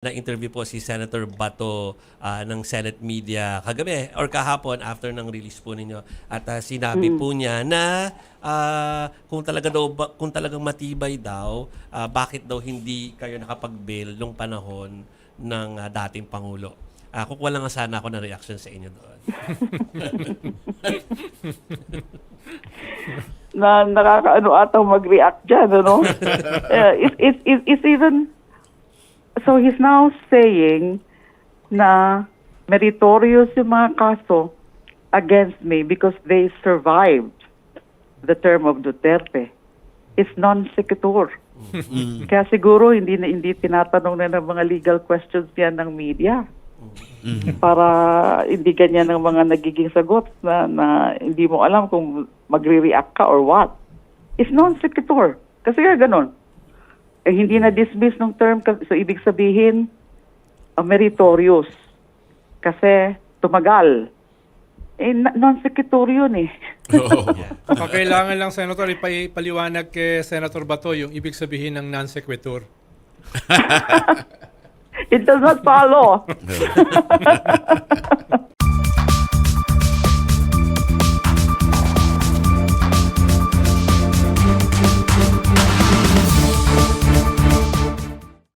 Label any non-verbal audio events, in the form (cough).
na-interview po si Senator Bato ah, ng Senate Media kagabi or kahapon after ng release po ninyo at ah, sinabi po niya na ah, kung talaga daw ba- kung talagang matibay daw ah, bakit daw hindi kayo nakapag-bail nung panahon ng ah, dating pangulo. Ah, kukuha lang nga sana ako ng reaction sa inyo doon. (laughs) na nakakaano ata mag-react dyan, ano? (laughs) uh, it, it, it, it's even, so he's now saying na meritorious yung mga kaso against me because they survived the term of Duterte. It's non-sequitur. Kaya siguro hindi na hindi tinatanong na ng mga legal questions yan ng media. Para hindi ganyan ng mga nagiging sagot na, na hindi mo alam kung magre-react ka or what. It's non-sequitur. Kasi nga ganun. Eh, hindi na dismiss ng term. So, ibig sabihin, uh, meritorious. Kasi tumagal. Eh, non-sequitur yun eh. (laughs) Pakailangan lang, Senator, ipaliwanag kay Senator Bato yung ibig sabihin ng non sequitur. (laughs) It does not follow. (laughs)